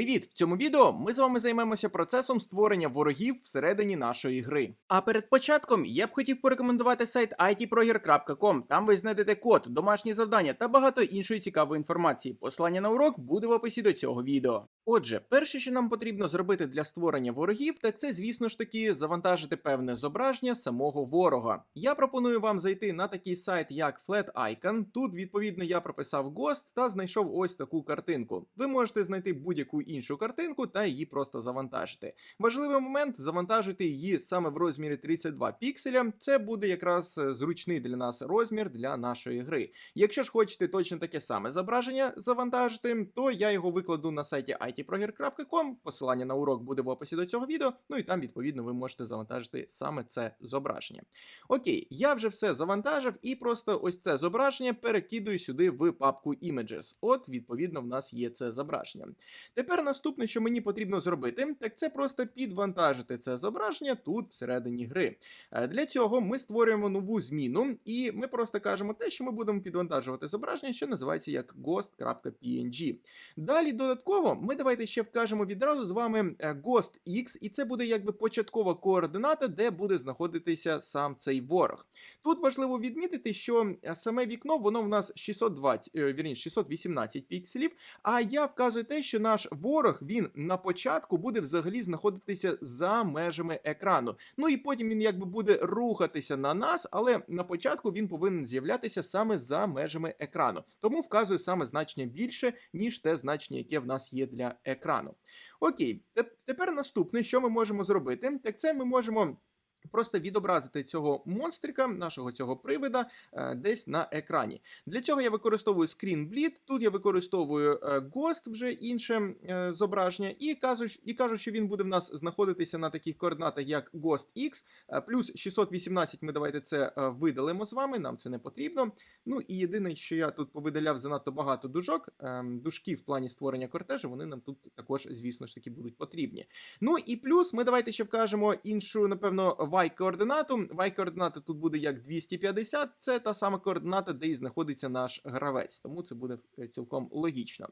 Привіт! В цьому відео ми з вами займемося процесом створення ворогів всередині нашої гри. А перед початком я б хотів порекомендувати сайт itproger.com. Там ви знайдете код, домашні завдання та багато іншої цікавої інформації. Посилання на урок буде в описі до цього відео. Отже, перше, що нам потрібно зробити для створення ворогів, так це, звісно ж таки, завантажити певне зображення самого ворога. Я пропоную вам зайти на такий сайт, як Flat Icon. Тут, відповідно, я прописав Ghost та знайшов ось таку картинку. Ви можете знайти будь-яку іншу картинку та її просто завантажити. Важливий момент завантажити її саме в розмірі 32 пікселя. Це буде якраз е, зручний для нас розмір для нашої гри. Якщо ж хочете точно таке саме зображення завантажити, то я його викладу на сайті itproger.com. Посилання на урок буде в описі до цього відео. Ну і там, відповідно, ви можете завантажити саме це зображення. Окей, я вже все завантажив і просто ось це зображення перекидую сюди в папку Images. От, відповідно, в нас є це зображення. Тепер наступне, що мені потрібно зробити, так це просто підвантажити це зображення тут всередині гри. Е, Для цього ми створюємо нову зміну, і ми просто кажемо те, що ми будемо підвантажувати зображення, що називається як ghost.png. Далі додатково ми давайте ще вкажемо відразу з вами е, Ghost X, і це буде якби початкова координата, де буде знаходитися сам цей ворог. Тут важливо відмітити, що е, саме вікно воно в нас 620, е, вірніше, 618 пікселів. А я вказую те, що наш ворог він на початку буде взагалі знаходитися за межами екрану. Ну і потім він якби буде рухатися на нас, але на початку він повинен з'являтися саме за межами екрану. Тому вказую саме значення більше, ніж те значення, яке в нас є для екрану. Окей, тепер наступне, що ми можемо зробити, так це ми можемо. Просто відобразити цього монстрика, нашого цього привида, е, десь на екрані. Для цього я використовую Screen Bleed, тут я використовую е, Ghost, вже інше е, зображення, і кажу, і кажу, що він буде в нас знаходитися на таких координатах, як Ghost X, плюс 618 ми давайте це видалимо з вами, нам це не потрібно. Ну і єдине, що я тут повидаляв занадто багато дужок, ем, дужки в плані створення кортежу, вони нам тут також, звісно ж таки, будуть потрібні. Ну і плюс ми давайте ще вкажемо іншу, напевно, Y-координату. Y-координата тут буде як 250, це та сама координата, де і знаходиться наш гравець, тому це буде е, цілком логічно.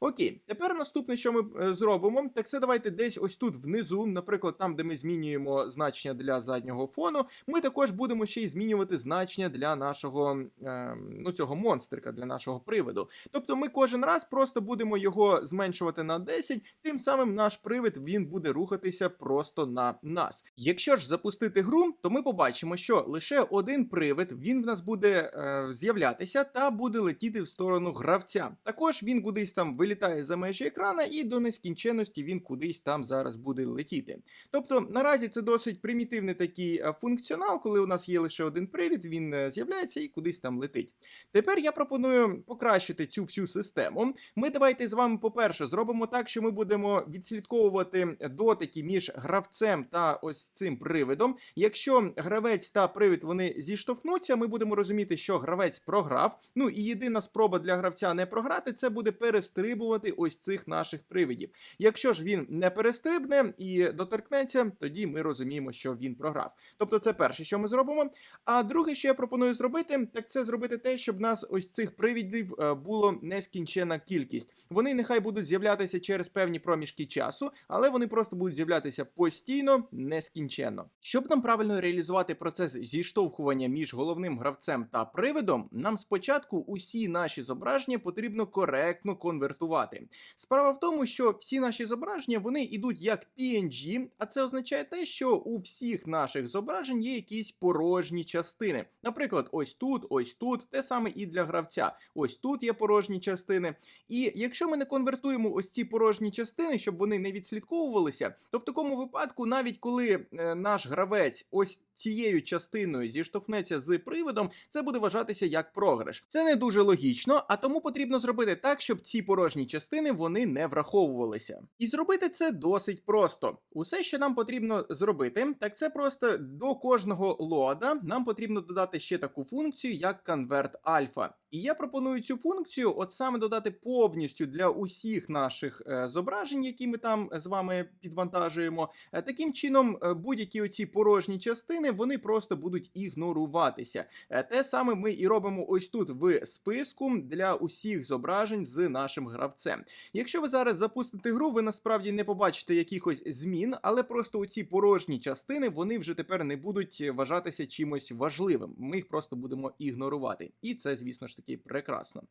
Окей, тепер наступне, що ми е, зробимо, так це давайте десь ось тут внизу, наприклад, там, де ми змінюємо значення для заднього фону, ми також будемо ще й змінювати значення для нашого е, ну, цього монстрика, для нашого приводу. Тобто ми кожен раз просто будемо його зменшувати на 10, тим самим наш привид він буде рухатися просто на нас. Якщо ж запустити гру, то ми побачимо, що лише один привид він в нас буде е, з'являтися та буде летіти в сторону гравця. Також він кудись там вилітає за межі екрана, і до нескінченності він кудись там зараз буде летіти. Тобто наразі це досить примітивний такий е, функціонал, коли у нас є лише один привід, він е, з'являється і кудись там летить. Тепер я пропоную покращити цю всю систему. Ми давайте з вами, по-перше, зробимо так, що ми будемо відслідковувати дотики між гравцем та ось цим привидом. Якщо гравець та привид вони зіштовхнуться, ми будемо розуміти, що гравець програв. Ну і єдина спроба для гравця не програти це буде перестрибувати ось цих наших привидів. Якщо ж він не перестрибне і доторкнеться, тоді ми розуміємо, що він програв. Тобто, це перше, що ми зробимо. А друге, що я пропоную зробити, так це зробити те, щоб нас ось цих привідів е, було нескінчена кількість. Вони нехай будуть з'являтися через певні проміжки часу, але вони просто будуть з'являтися постійно, нескінченно. Щоб нам правильно реалізувати процес зіштовхування між головним гравцем та привидом, нам спочатку усі наші зображення потрібно коректно конвертувати. Справа в тому, що всі наші зображення вони йдуть як PNG, а це означає те, що у всіх наших зображень є якісь порожні частини. Наприклад, ось тут, ось тут, те саме і для гравця. Ось тут є порожні частини. І якщо ми не конвертуємо ось ці порожні частини, щоб вони не відслідковувалися, то в такому випадку, навіть коли е, наш гравець ось цією частиною зіштовхнеться з приводом, це буде вважатися як програш. Це не дуже логічно, а тому потрібно зробити так, щоб ці порожні частини вони не враховувалися. І зробити це досить просто. Усе, що нам потрібно зробити, так це просто до кожного лода нам потрібно додати ще таку функцію, як convert alpha. І я пропоную цю функцію от саме додати повністю для усіх наших е, зображень, які ми там з вами підвантажуємо. Е, Таким чином, е, будь-які оці порожні частини вони просто будуть ігноруватися. Е, Те саме ми і робимо ось тут в списку для усіх зображень з нашим гравцем. Якщо ви зараз запустите гру, ви насправді не побачите якихось змін, але просто оці порожні частини вони вже тепер не будуть вважатися чимось важливим. Ми їх просто будемо ігнорувати. І це, звісно ж таки, прекрасно.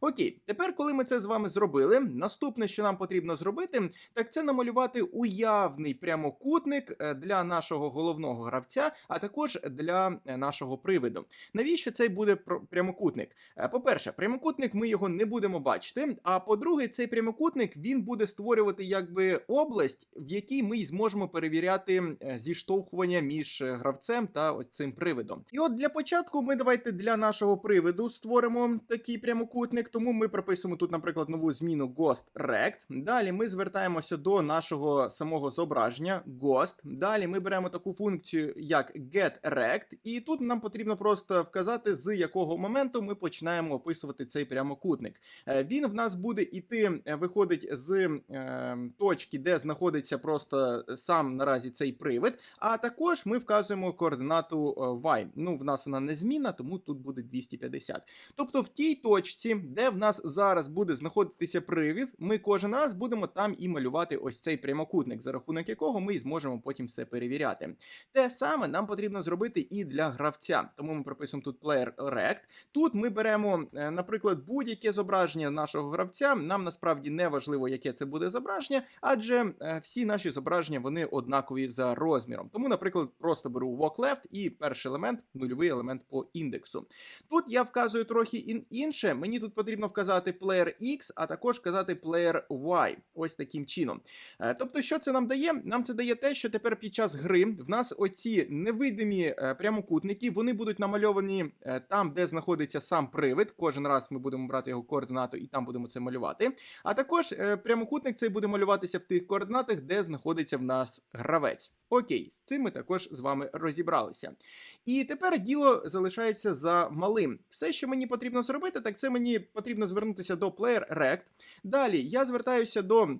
Окей, тепер, коли ми це з вами зробили, наступне, що нам потрібно зробити, так це намалювати уявний прямокутник е, для нашого головного гравця, а також для е, нашого привиду. Навіщо цей буде прямокутник? Е, По-перше, прямокутник ми його не будемо бачити. А по-друге, цей прямокутник він буде створювати якби область, в якій ми зможемо перевіряти зіштовхування між гравцем та ось цим привидом. І от для початку ми давайте для нашого привиду створимо такий прямокутник. Тому ми прописуємо тут, наприклад, нову зміну Ghost Rect. Далі ми звертаємося до нашого самого зображення Ghost. Далі ми беремо таку функцію, як getRect, і тут нам потрібно просто вказати, з якого моменту ми починаємо описувати цей прямокутник. Е, Він в нас буде іти, е, виходить з е, точки, де знаходиться просто сам наразі цей привид. А також ми вказуємо координату е, y. Ну, в нас вона не змінна, тому тут буде 250. Тобто в тій точці, де в нас зараз буде знаходитися привід, ми кожен раз будемо там і малювати ось цей прямокутник, за рахунок якого ми зможемо потім все перевіряти. Те саме нам потрібно зробити і для гравця. Тому ми прописуємо тут player rect. Тут ми беремо, е, наприклад, будь-яке зображення нашого гравця. Нам насправді не важливо, яке це буде зображення, адже е, всі наші зображення вони однакові за розміром. Тому, наприклад, просто беру walk left і перший елемент, нульовий елемент по індексу. Тут я вказую трохи ін- інше. Мені тут потрібно вказати player X, а також вказати player Y. Ось таким чином. Е, Тобто, що це нам дає? Нам це дає те, що тепер під час гри в нас оці невидимі е, прямокутники вони будуть намальовані е, там, де знаходиться сам привид. Кожен раз ми будемо брати його координату і там будемо це малювати. А також прямокутник цей буде малюватися в тих координатах, де знаходиться в нас гравець. Окей, з цим ми також з вами розібралися. І тепер діло залишається за малим. Все, що мені потрібно зробити, так це мені потрібно звернутися до Player Rect. Далі я звертаюся до.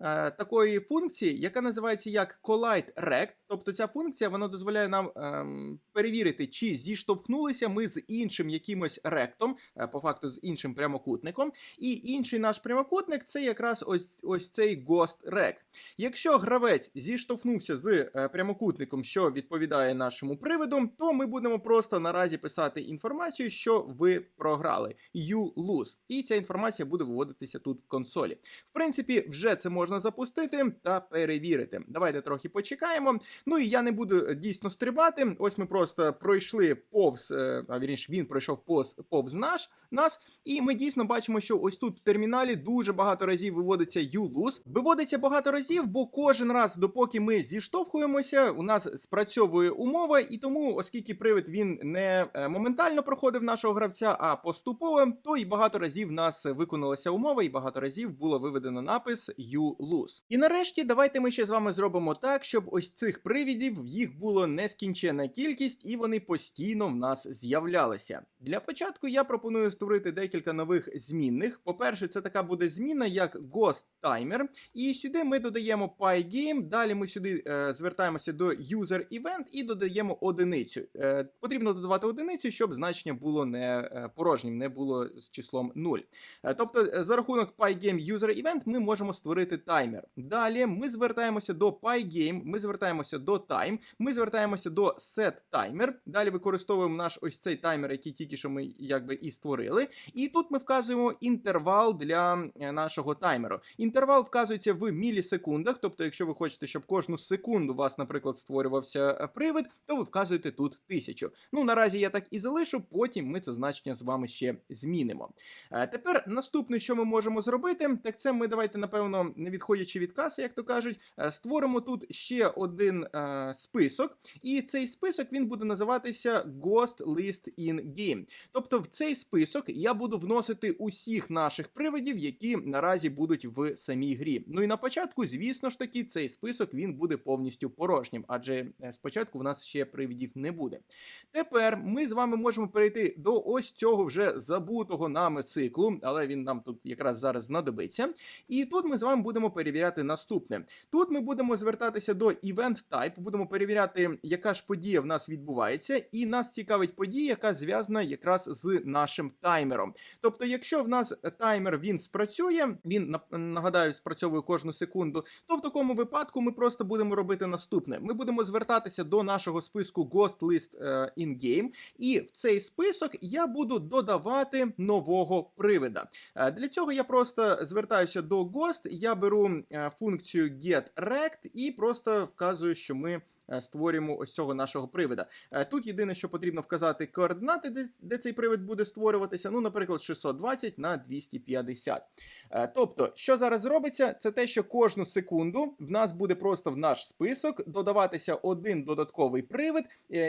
Е, Такої функції, яка називається як Collide Rect, тобто ця функція вона дозволяє нам ем, перевірити, чи зіштовхнулися ми з іншим якимось ректом, е, по факту з іншим прямокутником, і інший наш прямокутник це якраз ось ось цей Ghost Rect. Якщо гравець зіштовхнувся з е, прямокутником, що відповідає нашому приводу, то ми будемо просто наразі писати інформацію, що ви програли. You lose. І ця інформація буде виводитися тут в консолі. В принципі, вже це можна запустити та перевірити. Давайте трохи почекаємо. Ну і я не буду е, дійсно стрибати. Ось ми просто пройшли повз, е, а вірніше, він пройшов повз, повз наш нас, і ми дійсно бачимо, що ось тут в терміналі дуже багато разів виводиться lose. Виводиться багато разів, бо кожен раз, допоки ми зіштовхуємося, у нас спрацьовує умова, і тому, оскільки привид він не е, моментально проходив нашого гравця, а поступово, то і багато разів в нас виконалася умова, і багато разів було виведено напис you lose. І нарешті, давайте ми ще з вами зробимо так, щоб ось цих привідів їх було нескінченна кількість, і вони постійно в нас з'являлися. Для початку я пропоную створити декілька нових змінних. По-перше, це така буде зміна, як Ghost Timer. І сюди ми додаємо PyGame. Далі ми сюди е, звертаємося до User Event і додаємо одиницю. Е, потрібно додавати одиницю, щоб значення було не е, порожнім, не було з числом 0. Е, тобто, е, за рахунок PyGame User Event ми можемо створити таймер. Далі ми звертаємося до PyGame, ми звертаємося до Time, ми звертаємося до SetTimer. Далі використовуємо наш ось цей таймер, який тільки що ми якби і створили. І тут ми вказуємо інтервал для е, нашого таймеру. Інтервал вказується в мілісекундах, тобто, якщо ви хочете, щоб кожну секунду у вас, наприклад, створювався е, привид, то ви вказуєте тут тисячу. Ну наразі я так і залишу, потім ми це значення з вами ще змінимо. Е, Тепер наступне, що ми можемо зробити, так це ми давайте, напевно, не відходячи від каси, як то кажуть, е, створимо тут ще один е, список, і цей список він буде називатися Ghost List in Game. Тобто в цей список я буду вносити усіх наших привидів, які наразі будуть в самій грі. Ну і на початку, звісно ж таки, цей список він буде повністю порожнім, адже е, спочатку в нас ще привидів не буде. Тепер ми з вами можемо перейти до ось цього вже забутого нами циклу, але він нам тут якраз зараз знадобиться. І тут ми з вами будемо перевіряти наступне. Тут ми будемо звертатися до Event Type, будемо перевіряти, яка ж подія в нас відбувається, і нас цікавить подія, яка зв'язана якраз з нашим таймером. Тобто, якщо в нас таймер він спрацює, він нагадаю, спрацьовує кожну секунду, то в такому випадку ми просто будемо робити наступне: ми будемо звертатися до нашого списку Ghost List е, in Game, і в цей список я буду додавати нового привида. Е, Для цього я просто звертаюся до Ghost, я беру е, функцію getRect і просто вказую, що ми. е, Створюємо ось цього нашого привида. Е, Тут єдине, що потрібно вказати координати, де, цей привид буде створюватися. Ну, наприклад, 620 на 250. Е, Тобто, що зараз робиться, це те, що кожну секунду в нас буде просто в наш список додаватися один додатковий привид,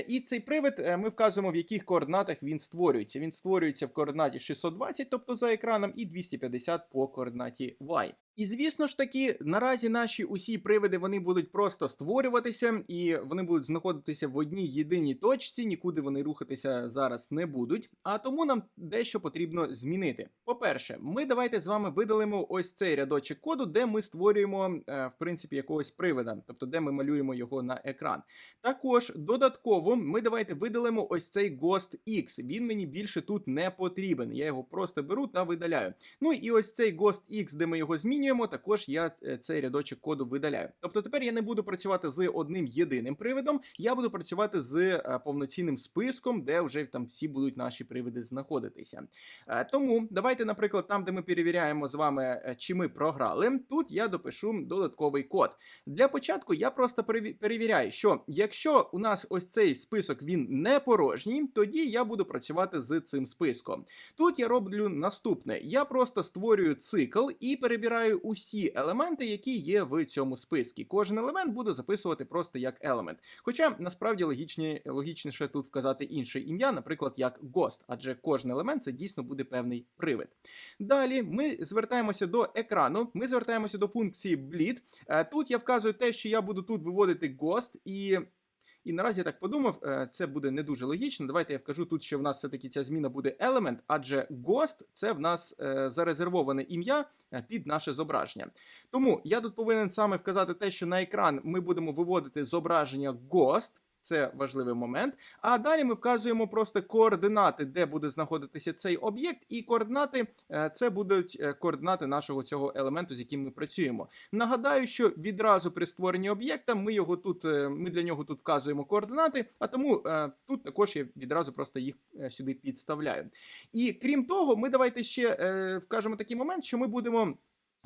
і цей привид ми вказуємо, в яких координатах він створюється. Він створюється в координаті 620, тобто за екраном, і 250 по координаті Y. І звісно ж таки, наразі наші усі привиди вони будуть просто створюватися, і вони будуть знаходитися в одній єдиній точці, нікуди вони рухатися зараз не будуть. А тому нам дещо потрібно змінити. По-перше, ми давайте з вами видалимо ось цей рядочок коду, де ми створюємо е, в принципі якогось привида, тобто де ми малюємо його на екран. Також додатково ми давайте видалимо ось цей Ghost X. Він мені більше тут не потрібен. Я його просто беру та видаляю. Ну і ось цей Ghost X, де ми його змінюємо, також я е, цей рядочок коду видаляю. Тобто тепер я не буду працювати з одним єдиним привидом, я буду працювати з е, повноцінним списком, де вже там всі будуть наші привиди знаходитися. Е, Тому давайте, наприклад, там, де ми перевіряємо з вами, чи ми програли, тут я допишу додатковий код. Для початку я просто перевіряю, що якщо у нас ось цей список він не порожній, тоді я буду працювати з цим списком. Тут я роблю наступне: я просто створюю цикл і перебираю усі елементи, які є в цьому списку. Кожен елемент буду записувати просто як елемент. Хоча насправді логічні, логічніше тут вказати інше ім'я, наприклад, як Ghost, адже кожен елемент це дійсно буде певний привид. Далі ми звертаємося до екрану, ми звертаємося до функції bleed. Е, Тут я вказую те, що я буду тут виводити Ghost і. І наразі я так подумав, е, це буде не дуже логічно. Давайте я вкажу тут, що в нас все-таки ця зміна буде element, адже Ghost це в нас е, зарезервоване ім'я е, під наше зображення. Тому я тут повинен саме вказати те, що на екран ми будемо виводити зображення Ghost. Це важливий момент. А далі ми вказуємо просто координати, де буде знаходитися цей об'єкт, і координати е, це будуть е, координати нашого цього елементу, з яким ми працюємо. Нагадаю, що відразу при створенні об'єкта ми його тут, е, ми для нього тут вказуємо координати, а тому тут також я відразу просто їх сюди підставляю. І крім того, ми давайте ще вкажемо такий момент, що ми будемо.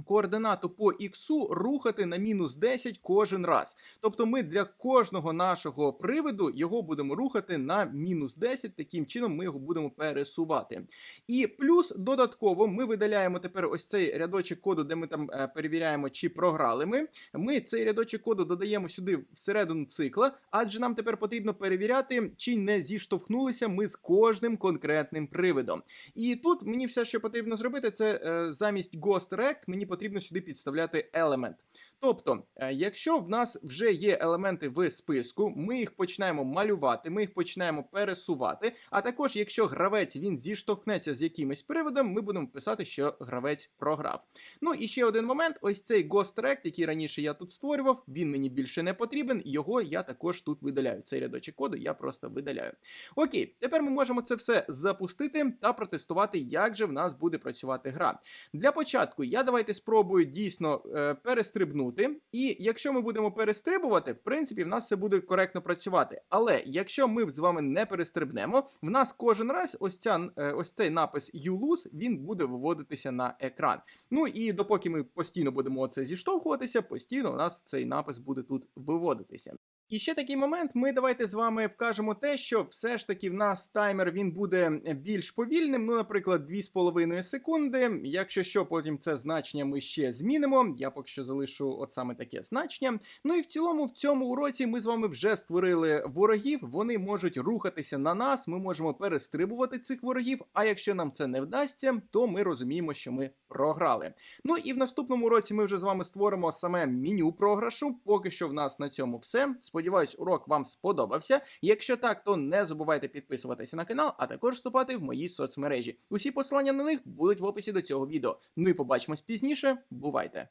Координату по іксу рухати на мінус 10 кожен раз. Тобто ми для кожного нашого привиду його будемо рухати на мінус 10, таким чином ми його будемо пересувати. І плюс додатково ми видаляємо тепер ось цей рядочок коду, де ми там е, перевіряємо, чи програли ми. Ми цей рядочок коду додаємо сюди всередину цикла, адже нам тепер потрібно перевіряти, чи не зіштовхнулися ми з кожним конкретним привидом. І тут мені все, що потрібно зробити, це е, замість Ghost Rect мені потрібно сюди підставляти елемент. Тобто, е, якщо в нас вже є елементи в списку, ми їх починаємо малювати, ми їх починаємо пересувати. А також, якщо гравець він зіштовхнеться з якимось приводом, ми будемо писати, що гравець програв. Ну і ще один момент: ось цей Rect, який раніше я тут створював, він мені більше не потрібен. Його я також тут видаляю. Цей рядочок коду я просто видаляю. Окей, тепер ми можемо це все запустити та протестувати, як же в нас буде працювати гра. Для початку я давайте спробую дійсно е, перестрибнути. І якщо ми будемо перестрибувати, в принципі, в нас все буде коректно працювати. Але якщо ми з вами не перестрибнемо, в нас кожен раз ось ця е, ось цей напис You lose, він буде виводитися на екран. Ну і допоки ми постійно будемо це зіштовхуватися, постійно у нас цей напис буде тут виводитися. І ще такий момент. Ми давайте з вами вкажемо те, що все ж таки в нас таймер він буде більш повільним. Ну, наприклад, 2,5 секунди. Якщо що, потім це значення ми ще змінимо. Я поки що залишу от саме таке значення. Ну і в цілому, в цьому уроці ми з вами вже створили ворогів. Вони можуть рухатися на нас. Ми можемо перестрибувати цих ворогів. А якщо нам це не вдасться, то ми розуміємо, що ми програли. Ну і в наступному уроці ми вже з вами створимо саме меню програшу. Поки що в нас на цьому все. Сподіваюсь, урок вам сподобався. Якщо так, то не забувайте підписуватися на канал, а також вступати в мої соцмережі. Усі посилання на них будуть в описі до цього відео. Ну і побачимось пізніше. Бувайте!